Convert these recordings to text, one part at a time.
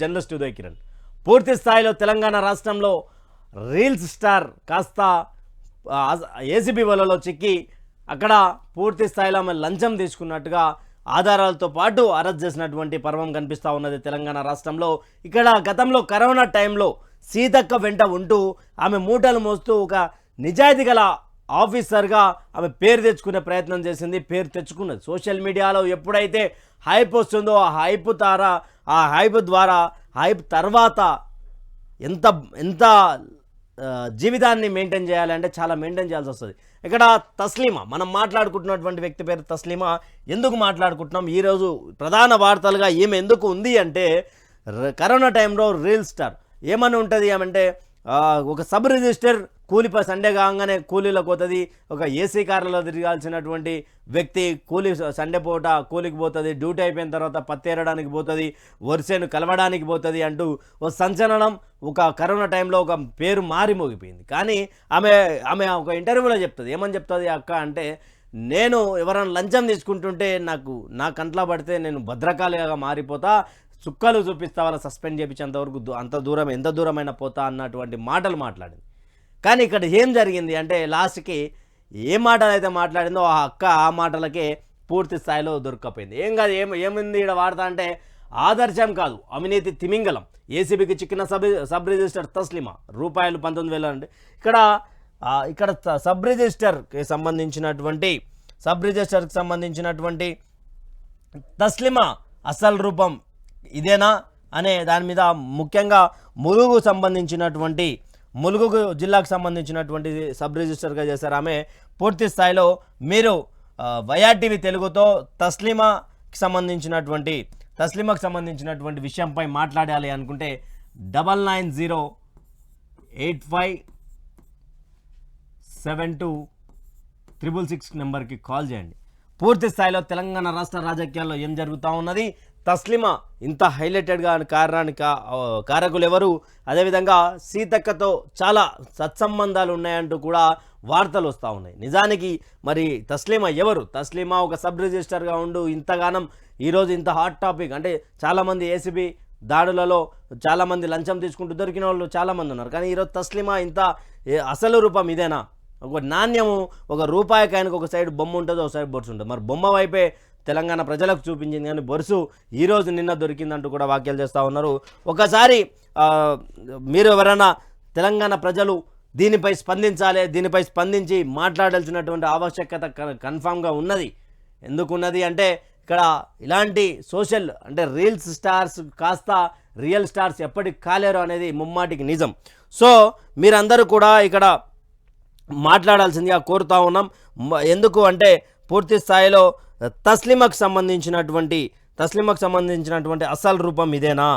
Journalist Uday Kiran. పూర్తి స్థాయిలో తెలంగాణ రాష్ట్రంలో రీల్స్ స్టార్ కాస్త ఏసీబీ వలలో చిక్కి అక్కడ పూర్తి స్థాయిలో ఆమె లంచం తీసుకున్నట్టుగా ఆధారాలతో పాటు అరెస్ట్ చేసినటువంటి పర్వం కనిపిస్తూ ఉన్నది తెలంగాణ రాష్ట్రంలో. ఇక్కడ గతంలో కరోనా టైంలో సీతక్క వెంట ఉంటూ ఆమె మూటలు మోస్తూ ఒక నిజాయితీ గల ఆఫీసర్గా ఆమె పేరు తెచ్చుకునే ప్రయత్నం చేసింది పేరు తెచ్చుకున్నది. సోషల్ మీడియాలో ఎప్పుడైతే హైప్ వస్తుందో ఆ హైప్ తార ఆ హైప్ ద్వారా హైప్ తర్వాత ఎంత ఎంత జీవితాన్ని మెయింటైన్ చేయాలంటే చాలా మెయింటైన్ చేయాల్సి వస్తుంది. ఇక్కడ తస్లీమా మనం మాట్లాడుకుంటున్నటువంటి వ్యక్తి పేరు తస్లీమా. ఎందుకు మాట్లాడుకుంటున్నాం? ఈరోజు ప్రధాన వార్తలుగా ఈమె ఎందుకు ఉంది అంటే ర- కరోనా టైంలో రీల్ స్టార్. ఏమని ఉంటుంది ఏమంటే ఒక సబ్ రిజిస్టర్ కూలి ప- సండే కాగానే కూలీలకు పోతుంది. ఒక ఏసీ కార్లలో తిరగాల్సినటువంటి వ్యక్తి కూలి సండే పూట కూలికి పోతుంది. డ్యూటీ అయిపోయిన తర్వాత పత్తేరడానికి పోతుంది. వరిసేను కలవడానికి పోతుంది అంటూ ఓ సంచలనం ఒక కరోనా టైంలో ఒక పేరు మారి మోగిపోయింది. కానీ ఆమె ఆమె ఒక ఇంటర్వ్యూలో చెప్తుంది. ఏమని చెప్తుంది అక్క అంటే నేను ఎవరైనా లంచం తీసుకుంటుంటే నాకు నా కంట్లో పడితే నేను భద్రకాళిగా మారిపోతా చుక్కలు చూపిస్తా వాళ్ళ సస్పెండ్ చేయించేంత వరకు అంత దూరం ఎంత దూరమైనా పోతా అన్నటువంటి మాటలు మాట్లాడింది. కానీ ఇక్కడ ఏం జరిగింది అంటే లాస్ట్కి ఏ మాటలు అయితే మాట్లాడిందో ఆ అక్క ఆ మాటలకే పూర్తి స్థాయిలో దొరకపోయింది. ఏం కాదు ఏం ఏముంది ఇక్కడ వాడతా అంటే ఆదర్శం కాదు అవినీతి తిమింగలం. ఏసీబీకి చిక్కిన సబ్ సబ్ రిజిస్టర్ తస్లిమా రూపాయలు పంతొమ్మిది వేలు అంటే ఇక్కడ ఇక్కడ త- సబ్ రిజిస్టర్కి సంబంధించినటువంటి సబ్ రిజిస్టర్కి సంబంధించినటువంటి తస్లిమా అసలు రూపం ఇదేనా అనే దాని మీద ముఖ్యంగా ములుగు సంబంధించినటువంటి ములుగు జిల్లాకు సంబంధించినటువంటి సబ్ రిజిస్టర్గా చేశారు. ఆమె పూర్తి స్థాయిలో మీరు వైఆర్టీవీ తెలుగుతో తస్లిమాకి సంబంధించినటువంటి తస్లిమాకు సంబంధించినటువంటి విషయంపై మాట్లాడాలి అనుకుంటే double nine zero eight five seven two triple six నెంబర్కి కాల్ చేయండి. పూర్తి స్థాయిలో తెలంగాణ రాష్ట్ర రాజకీయాల్లో ఏం జరుగుతూ ఉన్నది? తస్లిమా ఇంత హైలైటెడ్గా కారణానికి కారకులు ఎవరు అదేవిధంగా సీతక్కతో చాలా సత్సంబంధాలు ఉన్నాయంటూ కూడా వార్తలు వస్తూ ఉన్నాయి. నిజానికి మరి తస్లీమా ఎవరు? తస్లీమా ఒక సబ్ రిజిస్టర్గా ఉండు ఇంతగానం ఈరోజు ఇంత హాట్ టాపిక్. అంటే చాలామంది ఏసీబీ దాడులలో చాలామంది లంచం తీసుకుంటూ దొరికిన వాళ్ళు చాలామంది ఉన్నారు. కానీ ఈరోజు తస్లీమా ఇంత అసలు రూపం ఇదేనా? ఒక నాణ్యము ఒక రూపాయికి ఆయనకు ఒక సైడ్ బొమ్మ ఉంటుంది ఒక సైడ్ బొట్స్ ఉంటుంది. మరి బొమ్మ వైపే తెలంగాణ ప్రజలకు చూపించింది. కానీ బొరుసు ఈరోజు నిన్న దొరికిందంటూ కూడా వ్యాఖ్యలు చేస్తూ ఉన్నారు. ఒకసారి మీరు ఎవరైనా తెలంగాణ ప్రజలు దీనిపై స్పందించాలి దీనిపై స్పందించి మాట్లాడాల్సినటువంటి ఆవశ్యకత కన్ఫామ్గా ఉన్నది. ఎందుకున్నది అంటే ఇక్కడ ఇలాంటి సోషల్ అంటే రీల్స్ స్టార్స్ కాస్త రియల్ స్టార్స్ ఎప్పటికి కాలేరు అనేది ముమ్మాటికి నిజం. సో మీరందరూ కూడా ఇక్కడ మాట్లాడాల్సిందిగా కోరుతా ఉన్నాం. ఎందుకు అంటే పూర్తి స్థాయిలో తస్లిమకు సంబంధించినటువంటి తస్లిమకు సంబంధించినటువంటి అసలు రూపం ఇదేనా?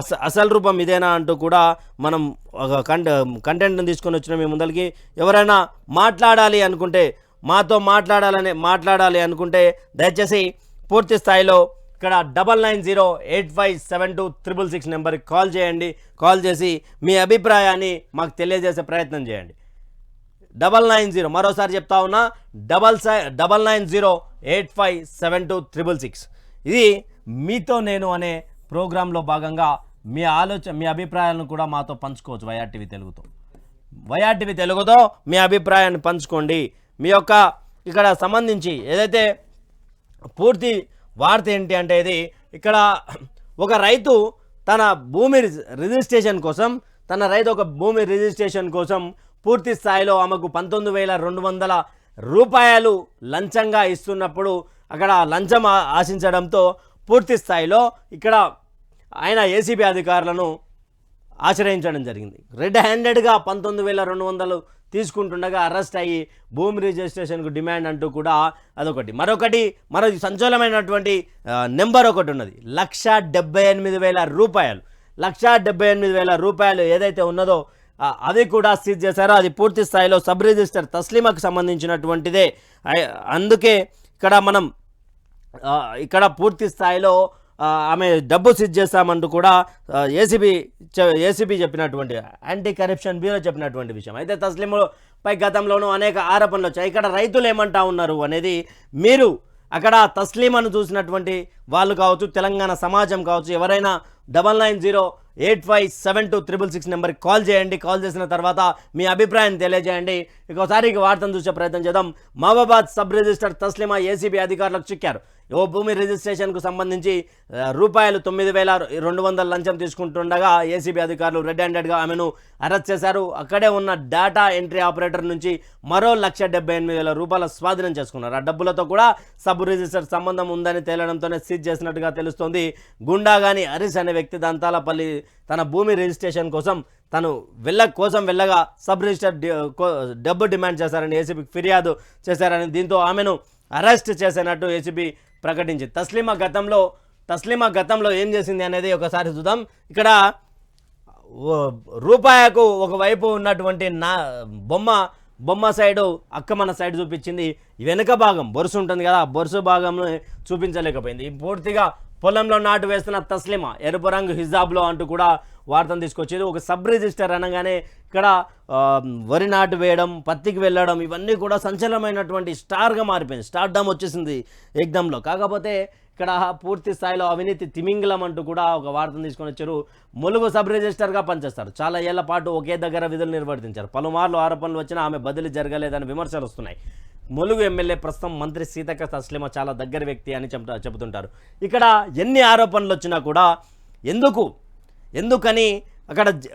అస అసలు రూపం ఇదేనా అంటూ కూడా మనం ఒక కంట కంటెంట్ని తీసుకొని వచ్చిన మీ ముందరికి ఎవరైనా మాట్లాడాలి అనుకుంటే మాతో మాట్లాడాలని మాట్లాడాలి అనుకుంటే దయచేసి పూర్తి స్థాయిలో ఇక్కడ double nine zero eight five seven two triple six నెంబర్కి కాల్ చేయండి. కాల్ చేసి మీ అభిప్రాయాన్ని మాకు తెలియజేసే ప్రయత్నం చేయండి. Double nine zero. మరోసారి చెప్తా ఉన్నా డబల్ సై double nine zero eight five seven two triple six. ఇది మీతో నేను అనే ప్రోగ్రాంలో భాగంగా మీ ఆలోచన మీ అభిప్రాయాలను కూడా మాతో పంచుకోవచ్చు వైఆర్టీవీ తెలుగుతో. వైఆర్టీవీ తెలుగుతో మీ అభిప్రాయాన్ని పంచుకోండి. మీ యొక్క ఇక్కడ సంబంధించి ఏదైతే పూర్తి వార్త ఏంటి అంటే ఇది ఇక్కడ ఒక రైతు తన భూమి రిజిస్ట్రేషన్ కోసం తన రైతు ఒక భూమి రిజిస్ట్రేషన్ కోసం పూర్తి స్థాయిలో ఆమెకు పంతొమ్మిది వేల రెండు వందల రూపాయలు లంచంగా ఇస్తున్నప్పుడు అక్కడ లంచం ఆశించడంతో పూర్తి స్థాయిలో ఇక్కడ ఆయన ఏసీబీ అధికారులను ఆశ్రయించడం జరిగింది. రెడ్ హ్యాండెడ్గా పంతొమ్మిది వేల రెండు వందలు తీసుకుంటుండగా అరెస్ట్ అయ్యి భూమి రిజిస్ట్రేషన్కు డిమాండ్ అంటూ కూడా అదొకటి. మరొకటి మరో సంచలనమైనటువంటి నెంబర్ ఒకటి ఉన్నది. లక్ష డెబ్బై ఎనిమిది వేల రూపాయలు. లక్ష డెబ్బై ఎనిమిది వేల రూపాయలు ఏదైతే ఉన్నదో అది కూడా సీజ్ చేశారు. అది పూర్తి స్థాయిలో సబ్ రిజిస్టర్ తస్లీమాకు సంబంధించినటువంటిదే. అందుకే ఇక్కడ మనం ఇక్కడ పూర్తి స్థాయిలో ఆమె డబ్బు సిద్ధ చేస్తామంటూ కూడా ఏసీబీ ఏసీబీ చెప్పినటువంటి యాంటీ కరప్షన్ బ్యూరో చెప్పినటువంటి విషయం. అయితే తస్లింలు పై గతంలోనూ అనేక ఆరోపణలు వచ్చాయి. ఇక్కడ రైతులు ఏమంటా ఉన్నారు అనేది మీరు అక్కడ తస్లీమను చూసినటువంటి వాళ్ళు కావచ్చు తెలంగాణ సమాజం కావచ్చు ఎవరైనా double nine zero eight five seven two triple six నెంబర్కి కాల్ చేయండి. కాల్ చేసిన తర్వాత మీ అభిప్రాయం తెలియజేయండి. ఇంకోసారి వార్తను చూసే ప్రయత్నం చేద్దాం. Mahabubabad sub register Taslima ACB అధికారులకు చిక్కారు. ఓ భూమి రిజిస్ట్రేషన్కు సంబంధించి రూపాయలు తొమ్మిది వేల రెండు వందల లంచం తీసుకుంటుండగా ఏసీబీ అధికారులు రెడ్ హ్యాండెడ్గా ఆమెను అరెస్ట్ చేశారు. అక్కడే ఉన్న డేటా ఎంట్రీ ఆపరేటర్ నుంచి మరో లక్ష డెబ్బై ఎనిమిది వేల రూపాయల స్వాధీనం చేసుకున్నారు. ఆ డబ్బులతో కూడా సబ్ రిజిస్టర్ సంబంధం ఉందని తేలడంతోనే సీజ్ చేసినట్టుగా తెలుస్తోంది. గుండాగాని హరీష్ అనే వ్యక్తి దంతాలపల్లి తన భూమి రిజిస్ట్రేషన్ కోసం తను వెళ్ళ కోసం వెళ్ళగా సబ్ రిజిస్టర్ కో- డబ్బు డిమాండ్ చేశారని ఏసీబీకి ఫిర్యాదు చేశారని దీంతో ఆమెను అరెస్ట్ చేసినట్టు ఏసీబీ ప్రకటించింది. తస్లీమా గతంలో తస్లీమా గతంలో ఏం చేసింది అనేది ఒకసారి చూద్దాం. ఇక్కడ రూపాయకు ఒకవైపు ఉన్నటువంటి నా బొమ్మ బొమ్మ సైడు అక్క మన సైడ్ చూపించింది. వెనుక భాగం బొరుసు ఉంటుంది కదా ఆ బొరుసు భాగంలో చూపించలేకపోయింది. పూర్తిగా పొలంలో నాటు వేస్తున్న తస్లిమా ఎరుపు రంగు హిజాబ్లో అంటూ కూడా వార్తను తీసుకొచ్చేది. ఒక సబ్ రిజిస్టర్ అనగానే ఇక్కడ వరి నాటు వేయడం పత్తికి వెళ్ళడం ఇవన్నీ కూడా సంచలనమైనటువంటి స్టార్గా మారిపోయింది. స్టార్డమ్ వచ్చేసింది ఎగ్దమ్లో కాకపోతే ఇక్కడ పూర్తి స్థాయిలో అవినీతి తిమింగలం అంటూ కూడా ఒక వార్తను తీసుకొని వచ్చారు. ములుగు సబ్ రిజిస్టర్గా పనిచేస్తారు. చాలా ఏళ్ళ పాటు ఒకే దగ్గర విధులు నిర్వర్తించారు. పలుమార్లు ఆరోపణలు వచ్చినా ఆమె బదిలీ జరగలేదని విమర్శలు వస్తున్నాయి. ములుగు ఎమ్మెల్యే ప్రస్తుతం మంత్రి సీతక్క తస్లిమ చాలా దగ్గర వ్యక్తి అని చెప్తా చెబుతుంటారు. ఇక్కడ ఎన్ని ఆరోపణలు వచ్చినా కూడా ఎందుకు ఎందుకని అక్కడ జ-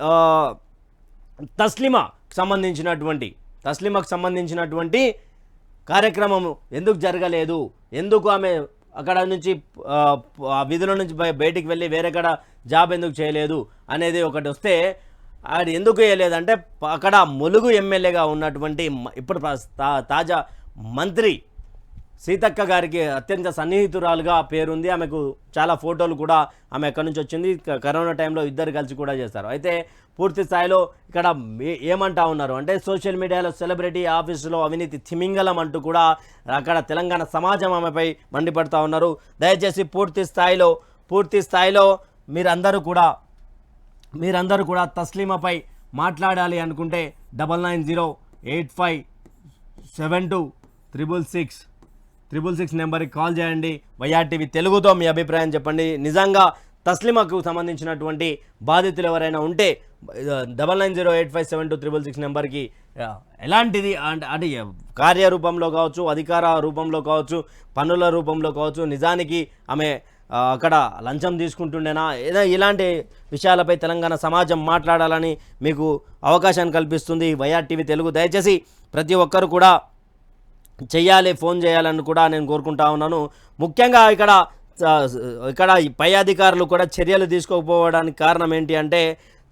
తస్లిమాకు సంబంధించినటువంటి తస్లిమాకు సంబంధించినటువంటి కార్యక్రమం ఎందుకు జరగలేదు? ఎందుకు ఆమె అక్కడ నుంచి విధుల నుంచి బయటికి వెళ్ళి వేరే కడ జాబ్ ఎందుకు చేయలేదు అనేది ఒకటి వస్తే అది ఎందుకు చేయలేదంటే అక్కడ ములుగు ఎమ్మెల్యేగా ఉన్నటువంటి ఇప్పుడు తా- తాజా మంత్రి సీతక్క గారికి అత్యంత సన్నిహితురాలుగా పేరుంది. ఆమెకు చాలా ఫోటోలు కూడా ఆమె ఎక్కడి నుంచి వచ్చింది. కరోనా టైంలో ఇద్దరు కలిసి కూడా చేస్తారు. అయితే పూర్తి స్థాయిలో ఇక్కడ ఏమంటా ఉన్నారు? అంటే సోషల్ మీడియాలో సెలబ్రిటీ ఆఫీసులో అవినీతి తిమింగలం అంటూ కూడా అక్కడ తెలంగాణ సమాజం ఆమెపై మండిపడతా ఉన్నారు. దయచేసి పూర్తి స్థాయిలో పూర్తి స్థాయిలో మీరందరూ కూడా మీరందరూ కూడా తస్లీమాపై మాట్లాడాలి అనుకుంటే double nine zero eight five seven two triple six triple six నెంబర్కి కాల్ చేయండి. వైఆర్టీవీ తెలుగుతో మీ అభిప్రాయం చెప్పండి. నిజంగా తస్లిమాకు సంబంధించినటువంటి బాధితులు ఎవరైనా ఉంటే double nine zero eight five seven two triple six నెంబర్కి ఎలాంటిది అంటే అంటే కార్యరూపంలో కావచ్చు అధికార రూపంలో కావచ్చు పనుల రూపంలో కావచ్చు నిజానికి ఆమె అక్కడ లంచం తీసుకుంటుండేనా? ఏదో ఇలాంటి విషయాలపై తెలంగాణ సమాజం మాట్లాడాలని మీకు అవకాశాన్ని కల్పిస్తుంది. వైఆర్ టీవీ తెలుగు దయచేసి ప్రతి ఒక్కరు కూడా చేయాలి ఫోన్ చేయాలని కూడా నేను కోరుకుంటా ఉన్నాను. ముఖ్యంగా ఇక్కడ ఇక్కడ పై అధికారులు కూడా చర్యలు తీసుకోకపోవడానికి కారణం ఏంటి అంటే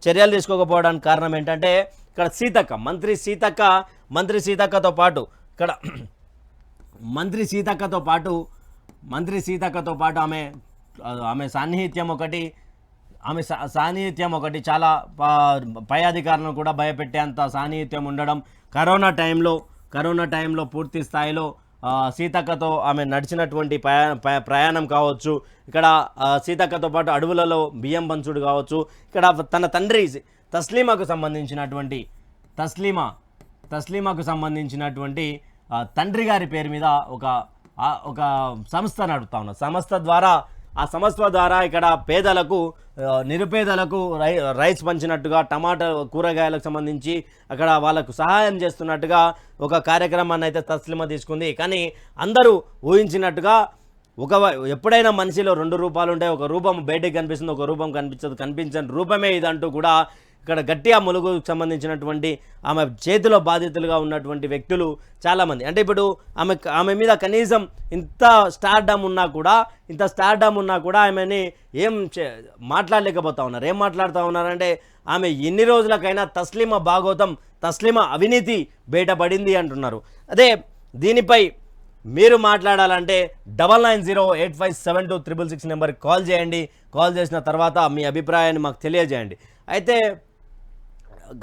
చర్యలు తీసుకోకపోవడానికి కారణం ఏంటంటే ఇక్కడ సీతక్క మంత్రి సీతక్క మంత్రి సీతక్కతో పాటు ఇక్కడ మంత్రి సీతక్కతో పాటు మంత్రి సీతక్కతో పాటు ఆమె ఆమె సాన్నిహిత్యం ఒకటి ఆమె సా- సాన్నిహిత్యం ఒకటి చాలా ప- పై అధికారులను కూడా భయపెట్టేంత సాన్నిహిత్యం ఉండడం కరోనా టైంలో కరోనా టైంలో పూర్తి స్థాయిలో సీతక్కతో ఆమె నడిచినటువంటి ప్రయా ప్రయాణం కావచ్చు. ఇక్కడ సీతక్కతో పాటు అడవులలో బియ్యం పంచుడు కావచ్చు. ఇక్కడ తన తండ్రి తస్లీమాకు సంబంధించినటువంటి తస్లీమా తస్లీమాకు సంబంధించినటువంటి తండ్రి గారి పేరు మీద ఒక ఒక సంస్థ నడుపుతా ఉన్నా సంస్థ ద్వారా ఆ సంస్థ ద్వారా ఇక్కడ పేదలకు నిరుపేదలకు రై రైస్ పంచినట్టుగా టమాటా కూరగాయలకు సంబంధించి అక్కడ వాళ్ళకు సహాయం చేస్తున్నట్టుగా ఒక కార్యక్రమాన్ని అయితే తస్లిమ తీసుకుంది. కానీ అందరూ ఊహించినట్టుగా ఒక ఎప్పుడైనా మనిషిలో రెండు రూపాలు ఉంటాయి ఒక రూపం బయటకు కనిపిస్తుంది ఒక రూపం కనిపించదు. కనిపించని రూపమే ఇదంటూ కూడా ఇక్కడ గట్టిగా ములుగుకు సంబంధించినటువంటి ఆమె చేతిలో బాధితులుగా ఉన్నటువంటి వ్యక్తులు చాలామంది. అంటే ఇప్పుడు ఆమె ఆమె మీద కనీసం ఇంత స్టార్డమ్ ఉన్నా కూడా ఇంత స్టార్డమ్ ఉన్నా కూడా ఆమెని ఏం చే- మాట్లాడలేకపోతా ఉన్నారు. ఏం మాట్లాడుతూ ఉన్నారంటే ఆమె ఎన్ని రోజులకైనా తస్లిమ భాగవతం తస్లిమ అవినీతి బయటపడింది అంటున్నారు. అదే దీనిపై మీరు మాట్లాడాలంటే double nine zero eight five seven two triple six నెంబర్కి కాల్ చేయండి. కాల్ చేసిన తర్వాత మీ అభిప్రాయాన్ని మాకు తెలియజేయండి. అయితే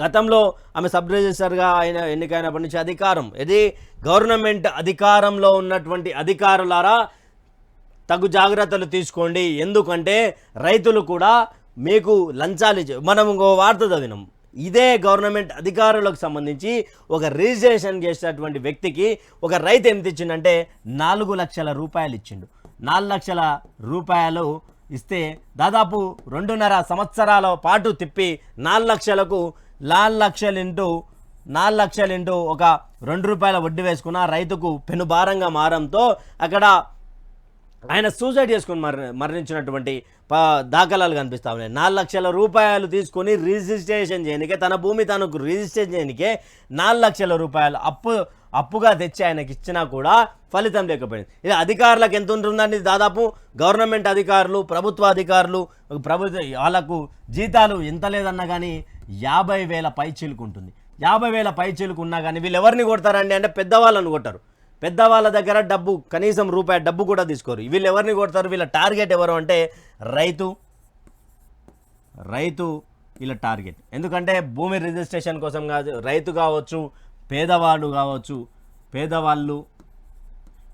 గతంలో ఆమె సబ్ రిజిస్టర్గా ఆయన ఎన్నికైనప్పటి నుంచి అధికారం. ఇది గవర్నమెంట్ అధికారంలో ఉన్నటువంటి అధికారులారా తగు జాగ్రత్తలు తీసుకోండి. ఎందుకంటే రైతులు కూడా మీకు లంచాలు మనం ఇంకో వార్త చదివినాం. ఇదే గవర్నమెంట్ అధికారులకు సంబంధించి ఒక రిజిస్ట్రేషన్ చేసినటువంటి వ్యక్తికి ఒక రైతు ఎంత ఇచ్చిండంటే నాలుగు లక్షల రూపాయలు ఇచ్చిండు. నాలుగు లక్షల రూపాయలు ఇస్తే దాదాపు రెండున్నర సంవత్సరాల పాటు తిప్పి నాలుగు లక్షలకు నాలుగు లక్షలు ఇంటూ నాలుగు లక్షలు ఇంటూ ఒక రెండు రూపాయల వడ్డీ వేసుకున్న రైతుకు పెనుభారంగా మారంతో అక్కడ ఆయన సూసైడ్ చేసుకుని మర మరణించినటువంటి ప దాఖలాలు కనిపిస్తా ఉన్నాయి. నాలుగు లక్షల రూపాయలు తీసుకొని రిజిస్ట్రేషన్ చేయనికే తన భూమి తనకు రిజిస్ట్రేషన్ చేయనికే నాలుగు లక్షల రూపాయలు అప్పు అప్పుగా తెచ్చి ఆయనకి ఇచ్చినా కూడా ఫలితం లేకపోయింది. ఇది అధికారులకు ఎంత ఉంటుందండి? దాదాపు గవర్నమెంట్ అధికారులు ప్రభుత్వ అధికారులు ప్రభుత్వ వాళ్ళకు జీతాలు ఎంత లేదన్నా కానీ యాభై వేల పై ఉంటుంది. యాభై వేల పై ఉన్నా కానీ వీళ్ళు ఎవరిని కొడతారండి అంటే పెద్దవాళ్ళని కొట్టరు. పెద్దవాళ్ళ దగ్గర డబ్బు కనీసం రూపాయి డబ్బు కూడా తీసుకోరు. వీళ్ళు ఎవరిని కొడతారు? వీళ్ళ టార్గెట్ ఎవరు అంటే రైతు. రైతు వీళ్ళ టార్గెట్. ఎందుకంటే భూమి రిజిస్ట్రేషన్ కోసం కాదు రైతు కావచ్చు పేదవాళ్ళు కావచ్చు పేదవాళ్ళు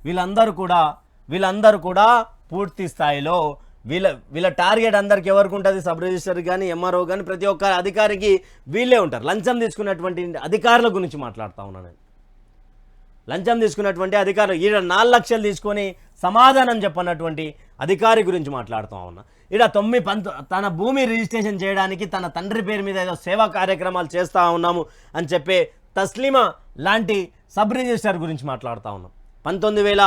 వీళ్ళందరూ కూడా వీళ్ళందరూ కూడా పూర్తి స్థాయిలో వీళ్ళ వీళ్ళ టార్గెట్ అందరికి ఎవరికి ఉంటుంది? సబ్ రిజిస్టర్ కానీ ఎంఆర్ఓ కానీ ప్రతి ఒక్క అధికారికి వీళ్ళే ఉంటారు. లంచం తీసుకున్నటువంటి అధికారుల గురించి మాట్లాడుతూ ఉన్నాను నేను. లంచం తీసుకున్నటువంటి అధికారులు ఈడ నాలుగు లక్షలు తీసుకొని సమాధానం చెప్పన్నటువంటి అధికారి గురించి మాట్లాడుతూ ఉన్నా. ఈడ తొమ్మిది పంత తన భూమి రిజిస్ట్రేషన్ చేయడానికి తన తండ్రి పేరు మీద ఏదో సేవా కార్యక్రమాలు చేస్తూ ఉన్నాము అని చెప్పే తస్లీమా లాంటి సబ్ రిజిస్టర్ గురించి మాట్లాడుతూ ఉన్నాం. పంతొమ్మిది వేల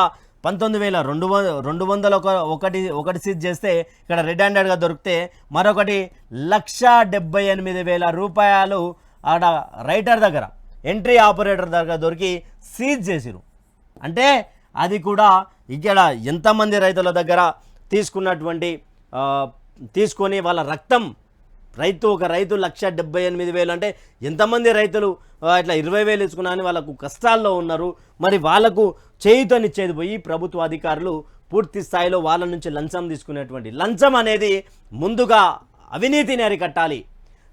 పంతొమ్మిది వేల రెండు రెండు వందల ఒక ఒకటి ఒకటి సీజ్ చేస్తే ఇక్కడ రెడ్ హ్యాండెడ్గా దొరికితే మరొకటి లక్ష డెబ్బై ఎనిమిది వేల రూపాయలు ఆడ రైటర్ దగ్గర ఎంట్రీ ఆపరేటర్ దగ్గర దొరికి సీజ్ చేసిరు. అంటే అది కూడా ఇక్కడ ఎంతమంది రైతుల దగ్గర తీసుకున్నటువంటి తీసుకొని వాళ్ళ రక్తం రైతు ఒక రైతు లక్ష డెబ్బై ఎనిమిది వేలు అంటే ఎంతమంది రైతులు ఇట్లా ఇరవై వేలు ఇచ్చుకున్నా వాళ్ళకు కష్టాల్లో ఉన్నారు. మరి వాళ్ళకు చేయుతనిచ్చేది పోయి ప్రభుత్వ అధికారులు పూర్తి స్థాయిలో వాళ్ళ నుంచి లంచం తీసుకునేటువంటి లంచం అనేది ముందుగా అవినీతిని అరికట్టాలి.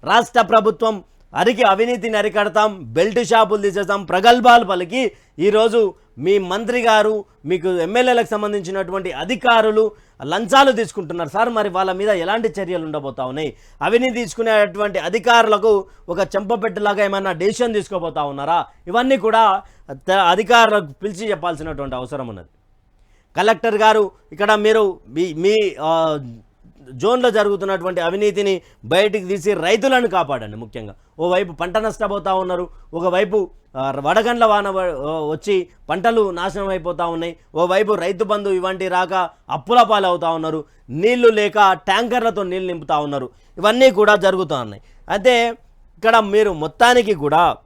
రాష్ట్ర ప్రభుత్వం అరికి అవినీతిని అరికడతాం బెల్ట్ షాపులు తీసేస్తాం ప్రగల్భాలు పలికి ఈరోజు మీ మంత్రి గారు మీకు ఎమ్మెల్యేలకు సంబంధించినటువంటి అధికారులు లంచాలు తీసుకుంటున్నారు. సార్ మరి వాళ్ళ మీద ఎలాంటి చర్యలు ఉండబోతా ఉన్నాయి? అవినీతి తీసుకునేటువంటి అధికారులకు ఒక చెంపపెట్టులాగా ఏమైనా డెసిషన్ తీసుకోబోతా ఉన్నారా? ఇవన్నీ కూడా అధికారులకు పిలిచి చెప్పాల్సినటువంటి అవసరం ఉన్నది. కలెక్టర్ గారు ఇక్కడ మీరు మీ మీ జోన్లో జరుగుతున్నటువంటి అవినీతిని బయటికి తీసి రైతులను కాపాడండి ముఖ్యంగా. ఓవైపు పంట నష్టపోతూ ఉన్నారు ఒకవైపు వడగండ్ల వాన వ- వచ్చి పంటలు నాశనం అయిపోతూ ఉన్నాయి ఓవైపు రైతు బంధు ఇవంటి రాక అప్పుల పాలు ఉన్నారు నీళ్ళు లేక ట్యాంకర్లతో నీళ్ళు నింపుతా ఉన్నారు ఇవన్నీ కూడా జరుగుతూ ఉన్నాయి. అయితే ఇక్కడ మీరు మొత్తానికి కూడా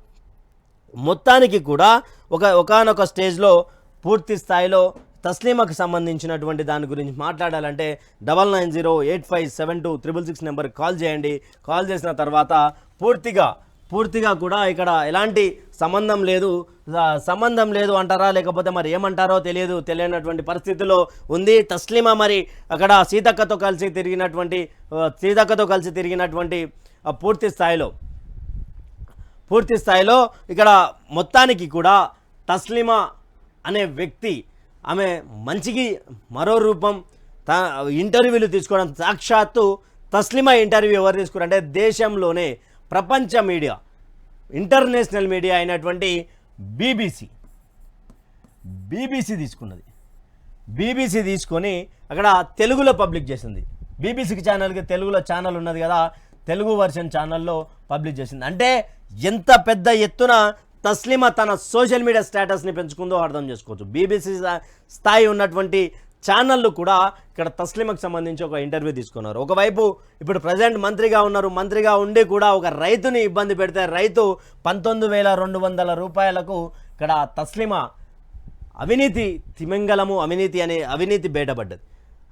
మొత్తానికి కూడా ఒక ఒకానొక స్టేజ్లో పూర్తి స్థాయిలో తస్లీమాకు సంబంధించినటువంటి దాని గురించి మాట్లాడాలంటే double nine zero eight five seven two triple six నెంబర్కి కాల్ చేయండి. కాల్ చేసిన తర్వాత పూర్తిగా పూర్తిగా కూడా ఇక్కడ ఎలాంటి సంబంధం లేదు. సంబంధం లేదు అంటారా? లేకపోతే మరి ఏమంటారో తెలియదు. తెలియనటువంటి పరిస్థితిలో ఉంది. తస్లీమా మరి అక్కడ సీతక్కతో కలిసి తిరిగినటువంటి సీతక్కతో కలిసి తిరిగినటువంటి పూర్తి స్థాయిలో పూర్తి స్థాయిలో ఇక్కడ మొత్తానికి కూడా తస్లిమా అనే వ్యక్తి ఆమె మంచికి మరో రూపం త ఇంటర్వ్యూలు తీసుకోవడం సాక్షాత్తు తస్లిమా ఇంటర్వ్యూ ఎవరు తీసుకురంటే దేశంలోనే ప్రపంచ మీడియా ఇంటర్నేషనల్ మీడియా అయినటువంటి బీబీసీ. బీబీసీ తీసుకున్నది. బీబీసీ తీసుకొని అక్కడ తెలుగులో పబ్లిక్ చేసింది. బీబీసీకి ఛానల్కి తెలుగులో ఛానల్ ఉన్నది కదా తెలుగు వర్షన్ ఛానల్లో పబ్లిక్ చేసింది. అంటే ఎంత పెద్ద ఎత్తున తస్లిమా తన సోషల్ మీడియా స్టేటస్ని పెంచుకుందో అర్థం చేసుకోవచ్చు. బీబీసీ స్థాయి ఉన్నటువంటి ఛానళ్ళు కూడా ఇక్కడ తస్లిమకు సంబంధించి ఒక ఇంటర్వ్యూ తీసుకున్నారు. ఒకవైపు ఇప్పుడు ప్రజెంట్ మంత్రిగా ఉన్నారు. మంత్రిగా ఉండి కూడా ఒక రైతుని ఇబ్బంది పెడితే రైతు పంతొమ్మిది వేల రెండు వందల రూపాయలకు ఇక్కడ తస్లిమా అవినీతి తిమింగలము అవినీతి అనే అవినీతి బయటపడ్డది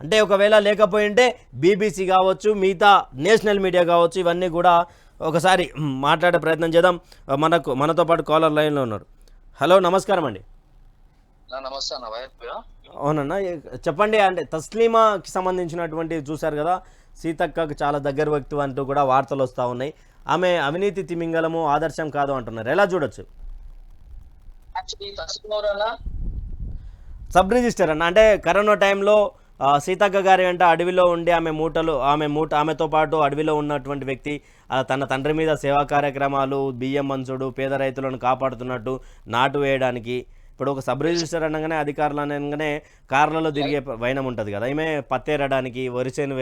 అంటే ఒకవేళ లేకపోయింటే బీబీసీ కావచ్చు మిగతా నేషనల్ మీడియా కావచ్చు ఇవన్నీ కూడా ఒకసారి మాట్లాడే ప్రయత్నం చేద్దాం. మనకు మనతో పాటు కాలర్ లైన్లో ఉన్నారు హలో నమస్కారం అండి. నమస్తే అవునన్నా ఏ- చెప్పండి అంటే తస్లీమాకి సంబంధించినటువంటి చూశారు కదా సీతక్కకు చాలా దగ్గర వ్యక్తి అంటూ కూడా వార్తలు వస్తూ ఉన్నాయి. ఆమె అవినీతి తిమింగలము ఆదర్శం కాదు అంటున్నారు. ఎలా చూడొచ్చు? సబ్ రిజిస్టర్ అన్న అంటే కరోనా టైంలో సీతక్క గారి వెంట అడవిలో ఉండి ఆమె మూటలు ఆమె మూట ఆమెతో పాటు అడవిలో ఉన్నటువంటి వ్యక్తి తన తండ్రి మీద సేవా కార్యక్రమాలు బియ్యం మంచుడు పేద రైతులను కాపాడుతున్నట్టు నాటు వేయడానికి. ఇప్పుడు ఒక సబ్ రిజిస్టర్ అనగానే అధికారులు అనగానే కార్లలో తిరిగే వైనం ఉంటుంది కదా. ఈమె పత్తేరడానికి వరిసేను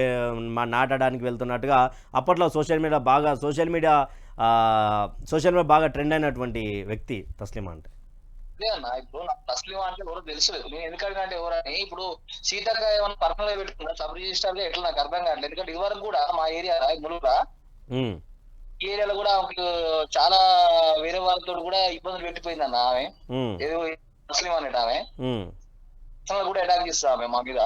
నాటడానికి వెళ్తున్నట్టుగా అప్పట్లో సోషల్ మీడియా బాగా సోషల్ మీడియా సోషల్ మీడియా బాగా ట్రెండ్ అయినటువంటి వ్యక్తి తస్లిమా అంటే. అదే అన్న. ఇప్పుడు నాకు తస్లిమా అంటే ఎవరో తెలుసులేదు. నేను ఎందుకంటే అంటే ఎవరని. ఇప్పుడు సీతక్క ఏమైనా పర్సనల్గా పెట్టుకున్నా సబ్ రిజిస్టర్గా ఎట్లా? నాకు అర్థం కావట్లేదు. ఎందుకంటే ఇదివరకు కూడా మా ఏరియా ములుగురా ఈ ఏరియాలో కూడా చాలా వేరే వాళ్ళతో కూడా ఇబ్బందులు పెట్టిపోయింది అన్న ఆమె. ఏదో ముస్లిం అనేట ఆమె. పర్సనల్ కూడా అటాక్ చేస్తా ఆమె మా మీద.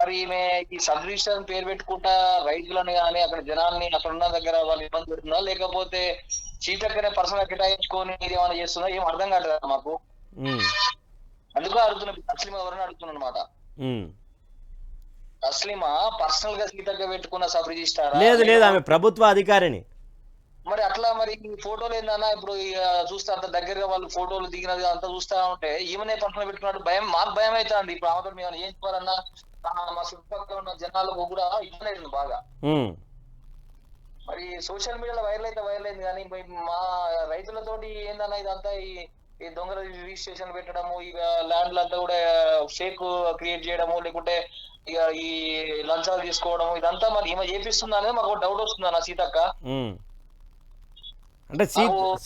మరి ఈమె ఈ సబ్ రిజిస్టర్ పేరు పెట్టుకుంటా రైతులను కానీ అక్కడ జనాల్ని అక్కడ ఉన్న దగ్గర వాళ్ళు ఇబ్బంది పెడుతుందా లేకపోతే సీతక్కనే పర్సనల్ కేటాయించుకొని ఇది ఏమైనా చేస్తుందా ఏం అర్థం కావట్లేదు మాకు. అందుకు అడుగుతున్నా తస్లిమా ఎవరైనా అడుగుతున్నాను అనమాట. తస్లిమా పర్సనల్గా సీతక్క పెట్టుకున్న సబ్ రిజిస్టార్ లేదు లేదు ఆమె ప్రభుత్వ అధికారిని. మరి అట్లా మరి ఫోటోలు ఏందన్నా ఇప్పుడు చూస్తే అంత దగ్గరగా వాళ్ళు ఫోటోలు దిగినది అంతా చూస్తా ఉంటే ఈమెనే పర్సనల్ పెట్టుకున్నట్టు భయం మాకు భయం అవుతుంది. ఇప్పుడు ఆమెతో మేము ఏం చెప్పాలన్నా మా చుట్టుపక్కల ఉన్న జనాలకు కూడా ఇబ్బంది అవుతుంది బాగా. మరి సోషల్ మీడియాలో వైరల్ అయితే వైరల్ అయింది కానీ మా రైతులతోటి ఏందన్నా ఇదంతా ఈ ఈ దొంగల రిజిస్ట్రేషన్ పెట్టడము ఇక ల్యాండ్లు అంతా కూడా ఫేక్ క్రియేట్ చేయడము లేకుంటే ఇక ఈ లంచాలు తీసుకోవడము ఇదంతా మరి ఈమె చేపిస్తుందా అనేది మాకు డౌట్ వస్తుంది అన్న సీతక్క. అంటే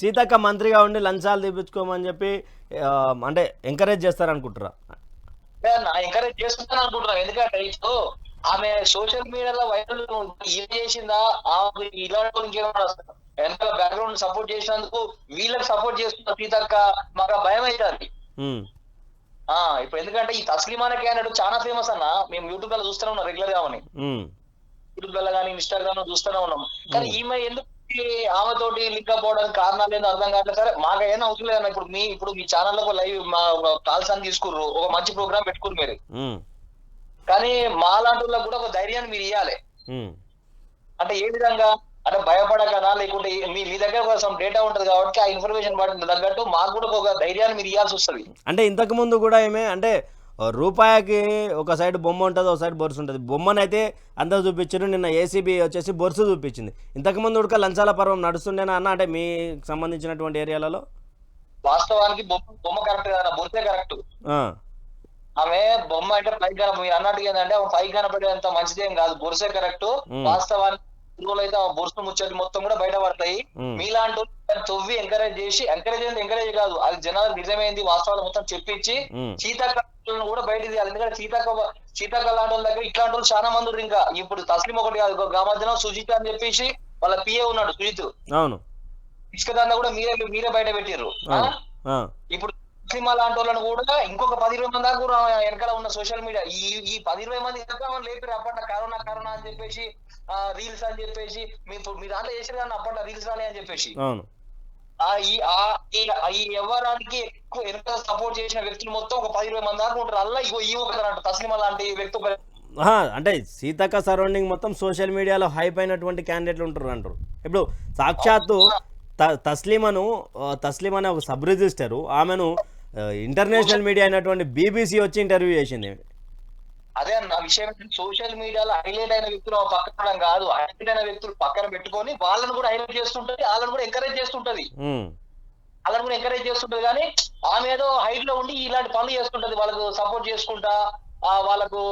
సీతక్క మంత్రిగా ఉండి లంచాలు తీపించుకోమని చెప్పి అంటే ఎంకరేజ్ చేస్తారనుకుంటారా ఎంకరేజ్ చేస్తుందని అనుకుంటున్నాను ఎందుకంటే ఇప్పుడు ఆమె సోషల్ మీడియాలో వైరల్ ఏం చేసిందా? ఆమె ఇలాంటి ఇంకేమన్నా వెనకాల బ్యాక్గ్రౌండ్ సపోర్ట్ చేసినందుకు వీళ్ళకి సపోర్ట్ చేస్తున్న సీతక్క మాకు భయం అవుతుంది ఆ ఇప్పుడు ఎందుకంటే ఈ తస్లిమాన క్యాండిడేట్ చాలా ఫేమస్ అన్న. మేము యూట్యూబ్లో చూస్తూనే ఉన్నాం రెగ్యులర్గా అని యూట్యూబ్లో కానీ ఇన్స్టాగ్రామ్లో చూస్తూనే ఉన్నాం. కానీ ఈమె ఎందుకు ఆమె తోటి లింక్ అవ్వడానికి కారణాలు ఏందో అర్థం కావట్లేదు. సరే మాకు ఏం అవసరం లేదన్న ఇప్పుడు మీ ఇప్పుడు మీ ఛానల్లో లైవ్ మా కాల్స్ అని తీసుకుర్రు. ఒక మంచి ప్రోగ్రామ్ పెట్టుకురు మీరు. కానీ మా లాంటి వాళ్ళకి కూడా ఒక ధైర్యాన్ని మీరు ఇవ్వాలి అంటే ఏ విధంగా? అంటే భయపడకనా? లేకుంటే మీ మీ దగ్గర కోసం డేటా ఉంటది కాబట్టి ఆ ఇన్ఫర్మేషన్ పడిన తగ్గట్టు మాకు కూడా ఒక ధైర్యాన్ని మీరు ఇవ్వాల్సి వస్తుంది. అంటే ఇంతకు ముందు కూడా ఏమే అంటే రూపాయికి ఒక సైడ్ బొమ్మ ఉంటుంది ఒక సైడ్ బొరుసు ఉంటుంది. బొమ్మనైతే అందరూ చూపించారు నిన్న ఏసీబీ వచ్చేసి బొరుసు చూపించింది. ఇంతకుముందు ఉడక లంచాల పర్వం నడుస్తుండేనా అన్న? అంటే మీకు సంబంధించినటువంటి ఏరియాలలో? వాస్తవానికి బొమ్మ బొమ్మ కరెక్ట్ కదా బొరిసే కరెక్ట్ ఆమె బొమ్మ అంటే పైకి కన మీరు అన్నట్టుగా ఏంటంటే ఆమె పైకి కనపడేంత మంచిదేం కాదు. బొరుసే కరెక్ట్. వాస్తవానికి రోజులు అయితే ఆ బొరుసు ముచ్చటి మొత్తం కూడా బయటపడతాయి. మీలాంటి వాళ్ళు తొవ్వి ఎంకరేజ్ చేసి ఎంకరేజ్ ఎంకరేజ్ కాదు. అది జనాలకు నిజమైంది వాస్తవాలు మొత్తం చెప్పించి మ్మ్. సీతాకళను కూడా బయట తీయాలి. ఎందుకంటే సీతాక సీతాకళ లాంటి వాళ్ళ దగ్గర ఇట్లాంటి వాళ్ళు చాలా మంది ఇంకా. ఇప్పుడు తస్లిం ఒకటి కాదు గామధ్యన సుజిత్ అని చెప్పేసి వాళ్ళ పిఏ ఉన్నాడు సుజిత్. అవును. ఇసుక దాన్ని కూడా మీరే మీరే బయట పెట్టారు ఇప్పుడు సినిమా లాంటి వాళ్ళని కూడా ఇంకొక పది ఇరవై మంది దాకా కూడా వెనకాల ఉన్న సోషల్ మీడియా ఈ ఈ పది ఇరవై మంది ఇంకా లేపారు అప్పట్లో కరోనా కరోనా అని చెప్పేసి రీల్స్ అని చెప్పేసి మీ మీ దాంట్లో చేసారు కానీ అప్పట్లో రీల్స్ రాలే అని చెప్పేసి. ఈ వ్యవహారానికి ఎక్కువ వెనక సపోర్ట్ చేసిన వ్యక్తులు మొత్తం ఒక పది ఇరవై మంది దాకా ఉంటారు. అలా ఇగో ఈ ఒక తస్లిమా లాంటి వ్యక్తి అంటే సీతక్క సరౌండింగ్ మొత్తం సోషల్ మీడియాలో హైప్ అయినటువంటి క్యాండిడేట్లు ఉంటారు అంటారు. ఇప్పుడు సాక్షాత్తు తస్లీమను ఆ, తస్లీం అనే ఒక సబ్ రిజిస్టరు. ఆమెను ఇంటర్నేషనల్ మీడియా అయినటువంటి బీబీసీ వచ్చి ఇంటర్వ్యూ చేసింది. అదే అన్న విషయం సోషల్ మీడియాలో హైలైట్ అయిన వ్యక్తులు పక్కన కాదు. హైలైట్ అయిన వ్యక్తులు పక్కన పెట్టుకొని వాళ్ళని కూడా హైలైట్ చేస్తుంటది వాళ్ళని కూడా ఎంకరేజ్ చేస్తుంటది. వాళ్ళని కూడా ఎంకరేజ్ చేస్తుంటది కానీ ఆమె ఏదో హైట్లో ఉండి ఇలాంటి పనులు చేస్తుంటది. వాళ్ళకు సపోర్ట్ చేసుకుంటా ఆ వాళ్ళకు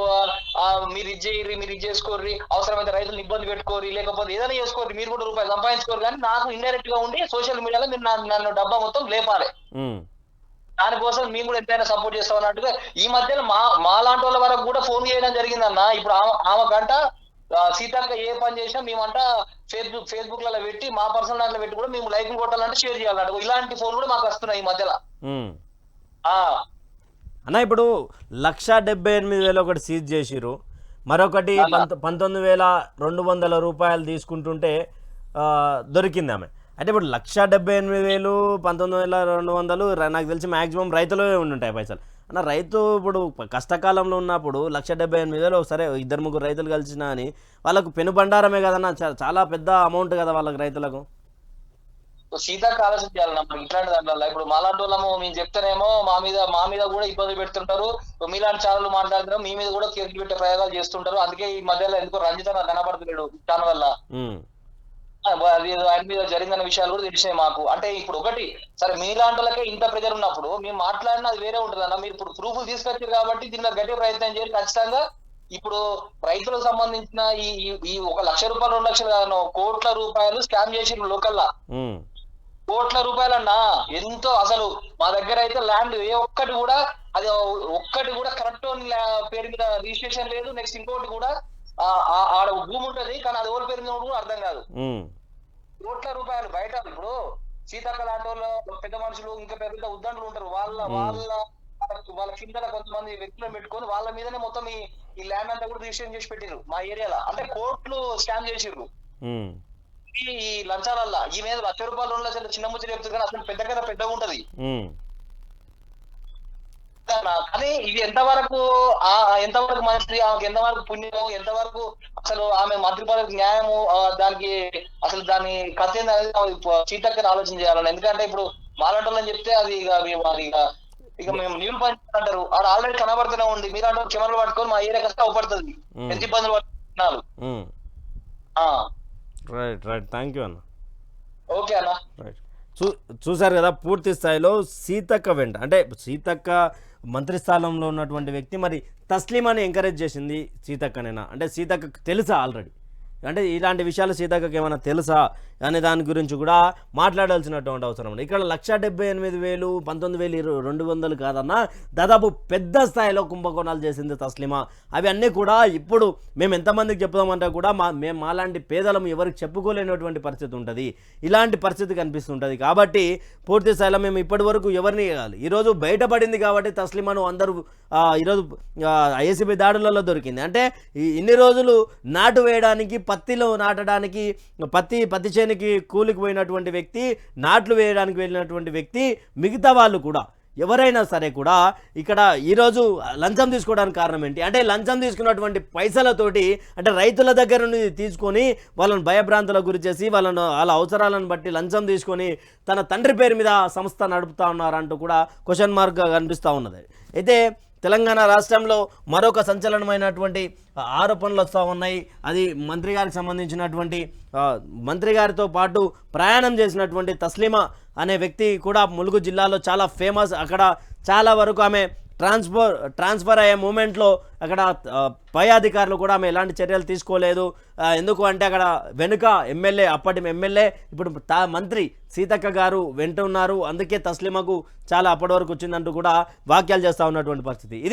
మీరు ఇది చేయర్రి మీరు ఇది చేసుకోర్రి అవసరమైతే రైతులను ఇబ్బంది పెట్టుకోరి లేకపోతే ఏదైనా చేసుకోర్రి మీరు కూడా రూపాయలు సంపాదించుకోరు కానీ నాకు ఇండైరెక్ట్గా ఉండి సోషల్ మీడియాలో మీరు నన్ను డబ్బా మొత్తం లేపాలి. దానికోసం మేము కూడా ఎంతైనా సపోర్ట్ చేస్తాం అన్నట్టుగా ఈ మధ్యలో మా మా లాంటి వాళ్ళ వరకు కూడా ఫోన్ చేయడం జరిగిందన్న. ఇప్పుడు ఆమె గంట సీతక్క ఏ పని చేసినా మేమంట ఫేస్బుక్ ఫేస్బుక్లలో పెట్టి మా పర్సనల్ దాంట్లో పెట్టి కూడా మేము లైక్ కొట్టాలంటే షేర్ చేయాలంట ఇలాంటి ఫోన్ కూడా మాకు వస్తున్నాయి ఈ మధ్యలో. అన్న ఇప్పుడు లక్ష డెబ్బై ఎనిమిది వేలు ఒకటి సీజ్ చేసిరు మరొకటి పంత పంతొమ్మిది వేల రెండు వందల రూపాయలు తీసుకుంటుంటే ఆ, దొరికింది ఆమె. అంటే ఇప్పుడు లక్ష డెబ్బై ఎనిమిది వేలు పంతొమ్మిది వేల రెండు వందలు నాకు తెలిసి మ్యాక్సిమం రైతులే ఉండుంటాయి పైసలు. అన్న రైతు ఇప్పుడు కష్టకాలంలో ఉన్నప్పుడు లక్ష డెబ్బై ఎనిమిది వేలు సరే ఇద్దరు ముగ్గురు రైతులు కలిసినా అని వాళ్ళకు పెనుబండారమే కదన్న చా- చాలా పెద్ద అమౌంట్ కదా వాళ్ళకి రైతులకు. ఆలోచన చేయాలన్న ఇట్లాంటి దాంట్లో ఇప్పుడు మాలాంటి వాళ్ళము మేము చెప్తేనేమో మా మీద మా మీద కూడా ఇబ్బంది పెడుతుంటారు. మీలాంటి ఛానల్ మాట్లాడుతున్నాం మీ మీద కూడా కేసులు పెట్టే ప్రయోగాలు చేస్తుంటారు. అందుకే ఈ మధ్యలో ఎందుకో రంజిత కనబడతలేడు ఛానల్ వల్ల. అది ఆయన మీద జరిగిన విషయాలు కూడా తెలిసినాయి మాకు. అంటే ఇప్పుడు ఒకటి సరే మీలాంటి ఇంత ప్రెజర్ ఉన్నప్పుడు మేము మాట్లాడినా అది వేరే ఉంటుంది అన్న. మీరు ఇప్పుడు ప్రూఫ్లు తీసుకొచ్చారు కాబట్టి దీనిలో గట్టి ప్రయత్నం చేయాలి ఖచ్చితంగా ఇప్పుడు రైతులకు సంబంధించిన ఈ ఈ- ఒక లక్ష రూపాయలు రెండు లక్షలు కాదు, కోట్ల రూపాయలు స్కామ్ చేసి లోకల్లా. కోట్ల రూపాయలన్నా ఎంతో అసలు మా దగ్గర అయితే ల్యాండ్ ఏ ఒక్కటి కూడా అది ఒక్కటి కూడా కరెక్ట్ పేరు మీద రిజిస్ట్రేషన్ లేదు. నెక్స్ట్ ఇంకోటి కూడా ఆడ భూమి ఉంటది కానీ అది ఎవరి పేరు మీద కూడా అర్థం కాదు. కోట్ల రూపాయలు బయట ఇప్పుడు సీతాక్క లాంటి వాళ్ళు పెద్ద మనుషులు ఇంకా పెద్ద పెద్ద ఉద్దండులు ఉంటారు. వాళ్ళ వాళ్ళ వాళ్ళ కింద కొంతమంది వ్యక్తులను పెట్టుకొని వాళ్ళ మీదనే మొత్తం ఈ ఈ ల్యాండ్ అంతా కూడా రిజిస్ట్రేషన్ చేసి పెట్టిరు మా ఏరియాలో. అంటే కోట్లు స్కామ్ చేసిర్రు. ఈ లంచాలల్లా. ఈ మీద లక్ష రూపాయలు రెండు లక్షలు చిన్న ముచ్చట చెప్తారు కానీ అసలు పెద్ద కదా పెద్దగా ఉంటది. కానీ ఇది ఎంతవరకు ఆ ఎంతవరకు మంచిది? ఆమెకు ఎంతవరకు పుణ్యము? ఎంతవరకు అసలు ఆమె మంత్రి పదవికి న్యాయము దానికి అసలు దాని కథ అనేది చీటక్కని ఆలోచన చేయాలని. ఎందుకంటే ఇప్పుడు మాలాంటోళ్ళని చెప్తే అది ఇక మేము అది ఇక మేము నీళ్ళు అంటారు. ఆడ ఆల్రెడీ కనబడుతూనే ఉంది. మీరంటే కెమెరాలు పట్టుకొని మా ఏరియా కష్టం అవపడుతుంది. ఎంత ఇబ్బందులు పడుతున్నారు? Right right. థ్యాంక్ యూ అన్న. ఓకే అన్న. రైట్. చూ చూశారు కదా పూర్తి స్థాయిలో సీతక్క వెంట. అంటే సీతక్క మంత్రి స్థానంలో ఉన్నటువంటి వ్యక్తి మరి తస్లీమాని ఎంకరేజ్ చేసింది సీతక్కనేనా? అంటే సీతక్క తెలుసా ఆల్రెడీ అంటే ఇలాంటి విషయాలు సీతక్కకి ఏమైనా తెలుసా అనే దాని గురించి కూడా మాట్లాడాల్సినటువంటి అవసరం ఉంది. ఇక్కడ లక్ష డెబ్బై ఎనిమిది వేలు పంతొమ్మిది వేలు ఇరవై రెండు వందలు కాదన్నా దాదాపు పెద్ద స్థాయిలో కుంభకోణాలు చేసింది తస్లిమా. అవి అన్నీ కూడా ఇప్పుడు మేము ఎంతమందికి చెప్దామంటే కూడా మా మేము మాలాంటి పేదలం ఎవరికి చెప్పుకోలేనటువంటి పరిస్థితి ఉంటుంది. ఇలాంటి పరిస్థితి కనిపిస్తుంటుంది. కాబట్టి పూర్తి స్థాయిలో మేము ఇప్పటి వరకు ఎవరిని వేయాలి ఈరోజు బయటపడింది కాబట్టి తస్లిమాను అందరూ ఈరోజు ఏసీబీ దాడులలో దొరికింది. అంటే ఈ ఇన్ని రోజులు నాటు వేయడానికి పత్తిలో నాటడానికి పత్తి పత్తి చేనికి కూలికి పోయినటువంటి వ్యక్తి నాట్లు వేయడానికి వెళ్ళినటువంటి వ్యక్తి మిగతా వాళ్ళు కూడా ఎవరైనా సరే కూడా ఇక్కడ ఈరోజు లంచం తీసుకోవడానికి కారణం ఏంటి? అంటే లంచం తీసుకున్నటువంటి పైసలతోటి అంటే రైతుల దగ్గర నుండి తీసుకొని వాళ్ళను భయభ్రాంతులకు గురి చేసి వాళ్ళను వాళ్ళ అవసరాలను బట్టి లంచం తీసుకొని తన తండ్రి పేరు మీద సంస్థ నడుపుతా ఉన్నారంటూ కూడా క్వశ్చన్ మార్క్గా కనిపిస్తూ ఉన్నది. అయితే తెలంగాణ రాష్ట్రంలో మరొక సంచలనమైనటువంటి ఆరోపణలు వస్తూ ఉన్నాయి. అది మంత్రి గారికి సంబంధించినటువంటి మంత్రి గారితో పాటు ప్రయాణం చేసినటువంటి తస్లీమా అనే వ్యక్తి కూడా ములుగు జిల్లాలో చాలా ఫేమస్. అక్కడ చాలా వరకు ఆమె ట్రాన్స్ఫర్ ట్రాన్స్ఫర్ అయ్యే మూమెంట్లో అక్కడ పై అధికారులు కూడా ఆమె ఎలాంటి చర్యలు తీసుకోలేదు. ఎందుకు అంటే అక్కడ వెనుక ఎమ్మెల్యే అప్పటి ఎమ్మెల్యే ఇప్పుడు తా మంత్రి సీతక్క గారు వెంట ఉన్నారు. అందుకే తస్లిమకు చాలా అప్పటి వరకు వచ్చిందంటూ కూడా వాక్యాలు చేస్తూ ఉన్నటువంటి పరిస్థితి. ఇది